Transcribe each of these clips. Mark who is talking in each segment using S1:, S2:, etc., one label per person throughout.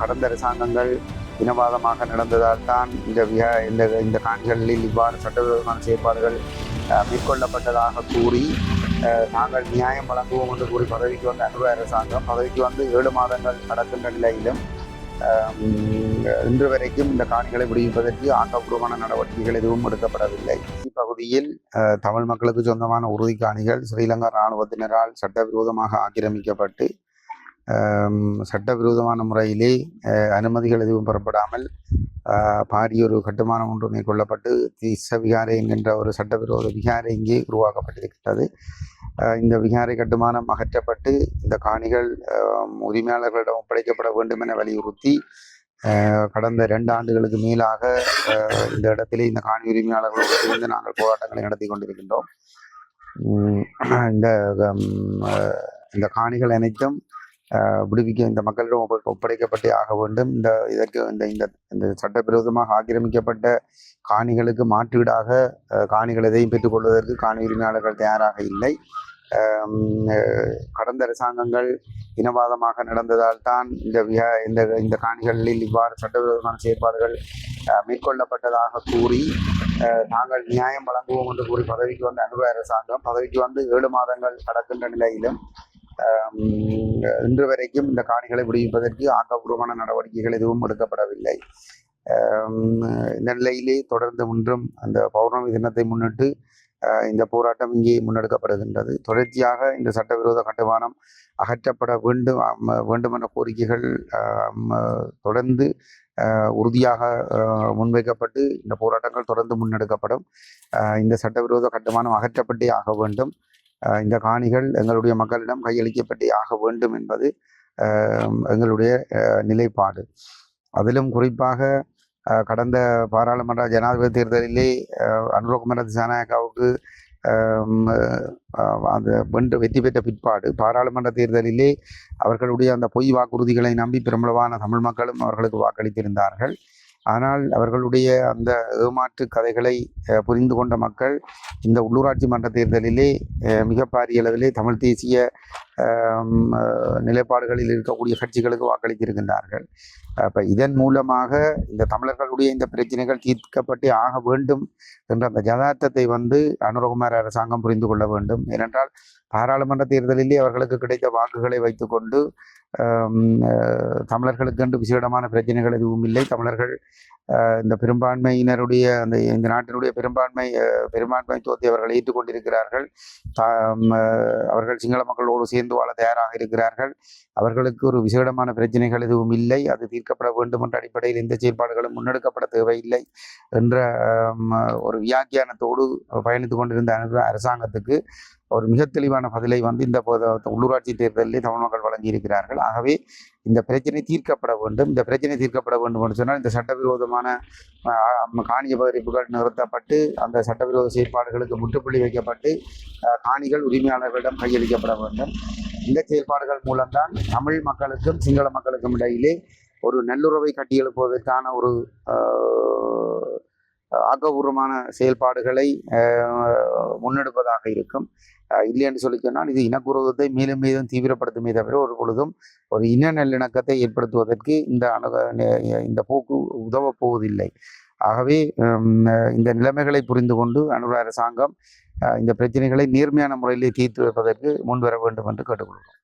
S1: கடந்த அரசாங்கங்கள் இனவாதமாக நடந்ததால் தான் இந்த விஹா இந்த இந்த காணிகளில் இவ்வாறு சட்டவிரோதமான செயற்பாடுகள் மேற்கொள்ளப்பட்டதாக கூறி நாங்கள் நியாயம் வழங்குவோம் என்று கூறி பதவிக்கு வந்த அனுபவ அரசாங்கம் பதவிக்கு வந்து ஏழு மாதங்கள் நடக்கின்ற நிலையிலும் இன்று வரைக்கும் இந்த காணிகளை விடுவிப்பதற்கு ஆக்கப்பூர்வமான நடவடிக்கைகள் எதுவும் எடுக்கப்படவில்லை. இப்பகுதியில் தமிழ் மக்களுக்கு சொந்தமான உறுதி காணிகள் ஸ்ரீலங்கா இராணுவத்தினரால் சட்டவிரோதமாக ஆக்கிரமிக்கப்பட்டு சட்டவிரோதமான முறையிலே அனுமதிகள் எதுவும் பெறப்படாமல் பாரிய ஒரு கட்டுமானம் ஒன்று மேற்கொள்ளப்பட்டு திச விகாரை என்கின்ற ஒரு சட்டவிரோத விகாரை இங்கே உருவாக்கப்பட்டிருக்கின்றது. இந்த விகாரை கட்டுமானம் அகற்றப்பட்டு இந்த காணிகள் உரிமையாளர்களிடம் ஒப்படைக்கப்பட வேண்டும் என வலியுறுத்தி கடந்த ரெண்டு ஆண்டுகளுக்கு மேலாக இந்த இடத்திலே இந்த காணி உரிமையாளர்களோடு சேர்ந்து நாங்கள் போராட்டங்களை நடத்தி கொண்டிருக்கின்றோம். இந்த இந்த காணிகள் அனைத்தும் விடுவிக்க இந்த மக்களிடம் ஒப்ப- ஒப்படைக்கப்பட்டே ஆக வேண்டும். இந்த இதற்கு இந்த இந்த இந்த சட்டவிரோதமாக ஆக்கிரமிக்கப்பட்ட காணிகளுக்கு மாற்றீடாக காணிகள் எதையும் பெற்றுக்கொள்வதற்கு காணி உரிமையாளர்கள் தயாராக இல்லை. ஆஹ், கடந்த அரசாங்கங்கள் இனவாதமாக நடந்ததால் தான் இந்த விஹா இந்த இந்த காணிகளில் இவ்வாறு சட்டவிரோதமான செயற்பாடுகள் மேற்கொள்ளப்பட்டதாக கூறி நாங்கள் நியாயம் வழங்குவோம் என்று கூறி பதவிக்கு வந்த அனுபவ அரசாங்கம் பதவிக்கு வந்து ஏழு மாதங்கள் கடக்கின்ற நிலையிலும் இன்று வரைக்கும் இந்த காணிகளை விடுவிப்பதற்கு ஆக்கப்பூர்வமான நடவடிக்கைகள் எதுவும் எடுக்கப்படவில்லை. இந்த நிலையிலே தொடர்ந்து ஒன்றும் அந்த பௌர்ணமி தினத்தை முன்னிட்டு இந்த போராட்டம் இங்கே முன்னெடுக்கப்படுகின்றது. தொடர்ச்சியாக இந்த சட்டவிரோத கட்டுமானம் அகற்றப்பட வேண்டும் வேண்டுமென்ற வேண்டும் என்ற கோரிக்கைகள் தொடர்ந்து உறுதியாக முன்வைக்கப்பட்டு இந்த போராட்டங்கள் தொடர்ந்து முன்னெடுக்கப்படும். இந்த சட்டவிரோத கட்டுமானம் அகற்றப்பட்டே ஆக வேண்டும். இந்த காணிகள் எங்களுடைய மக்களிடம் கையளிக்கப்பட்டே ஆக வேண்டும் என்பது எங்களுடைய நிலைப்பாடு. அதிலும் குறிப்பாக கடந்த பாராளுமன்ற ஜனாதிபதி தேர்தலிலே ஆஹ், அனுரகுமார திசாநாயக்காவுக்கு அந்த வென்று வெற்றி பெற்ற பிற்பாடு பாராளுமன்ற தேர்தலிலே அவர்களுடைய அந்த பொய் வாக்குறுதிகளை நம்பி பிரபலமான தமிழ் மக்களும் அவர்களுக்கு வாக்களித்திருந்தார்கள். ஆனால் அவர்களுடைய அந்த ஏமாற்று கதைகளை புரிந்து கொண்ட மக்கள் இந்த உள்ளூராட்சி மன்ற தேர்தலிலே மிக பாரிய அளவிலே தமிழ் தேசிய நிலைப்பாடுகளில் இருக்கக்கூடிய கட்சிகளுக்கு வாக்களித்திருக்கின்றார்கள். அப்போ இதன் மூலமாக இந்த தமிழர்களுடைய இந்த பிரச்சனைகள் தீர்க்கப்பட்டே ஆக வேண்டும் என்ற அந்த ஜதார்த்தத்தை வந்து அனுரகுமார் அரசாங்கம் புரிந்து கொள்ள வேண்டும். ஏனென்றால் பாராளுமன்ற தேர்தலிலே அவர்களுக்கு கிடைத்த வாக்குகளை வைத்துக்கொண்டு தமிழர்களுக்கென்று விசேடமான பிரச்சனைகள் எதுவும் இல்லை. தமிழர்கள் இந்த பெரும்பான்மையினருடைய அந்த இந்த நாட்டினுடைய பெரும்பான்மை பெரும்பான்மை பெரும்பான்மைத்துவத்தை அவர்கள் ஏற்றுக்கொண்டிருக்கிறார்கள். அவர்கள் சிங்கள மக்களோடு சேர்ந்து வாழ தயாராக இருக்கிறார்கள். அவர்களுக்கு ஒரு விசேடமான பிரச்சனைகள் எதுவும் இல்லை. அது தீர்க்கப்பட வேண்டும் என்ற அடிப்படையில் எந்த செயல்பாடுகளும் முன்னெடுக்கப்பட தேவையில்லை என்ற ஒரு வியாக்கியானத்தோடு பயணித்து கொண்டிருந்த அரசாங்கத்துக்கு ஒரு மிக தெளிவான பதிலை வந்து இந்த உள்ளூராட்சி தேர்தலிலே தமிழ் மக்கள் வழங்கியிருக்கிறார்கள். ஆகவே இந்த பிரச்சனை தீர்க்கப்பட வேண்டும். இந்த பிரச்சனை தீர்க்கப்பட வேண்டும் என்று சொன்னால் இந்த சட்டவிரோதமான காணிய பகிர்ப்புகள் நிறுத்தப்பட்டு அந்த சட்டவிரோத செயற்பாடுகளுக்கு முற்றுப்புள்ளி வைக்கப்பட்டு காணிகள் உரிமையாளர்களிடம் கையளிக்கப்பட வேண்டும். இந்த செயல்பாடுகள் மூலம்தான் தமிழ் மக்களுக்கும் சிங்கள மக்களுக்கும் இடையிலே ஒரு நல்லுறவை கட்டியெழுப்புவதற்கான ஒரு ஆக்கப்பூர்வமான செயல்பாடுகளை முன்னெடுப்பதாக இருக்கும். இல்லை என்று சொல்லி சொன்னால் இது இனக்குரோதத்தை மேலும் மேலும் தீவிரப்படுத்துமே தவிர ஒரு பொழுதும் ஒரு இன நல்லிணக்கத்தை ஏற்படுத்துவதற்கு இந்த அணுக இந்த போக்கு உதவப் போவதில்லை. ஆகவே இந்த நிலைமைகளை புரிந்து கொண்டு அனுர அரசாங்கம் இந்த பிரச்சனைகளை நேர்மையான முறையில் தீர்த்து வைப்பதற்கு முன்வர வேண்டும் என்று கேட்டுக்கொள்கிறோம்.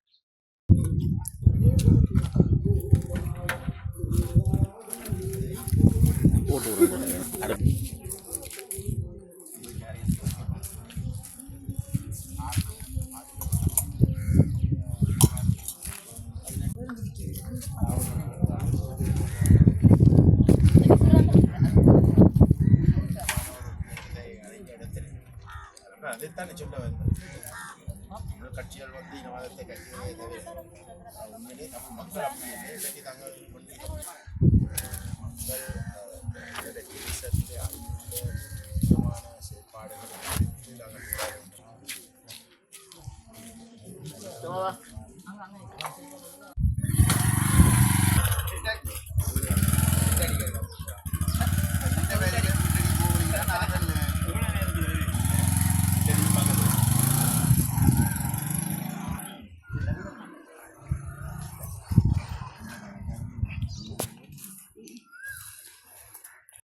S2: அதைத்தானே சொல்ல வந்தேன் தமிழ் கட்சிகள் வந்து இனவாதத்தை கட்சிகளே தவிர உண்மையிலே தமிழ் மக்கள் அப்படி இல்லை இன்றைக்கு தாங்கள் கொண்டு மக்கள்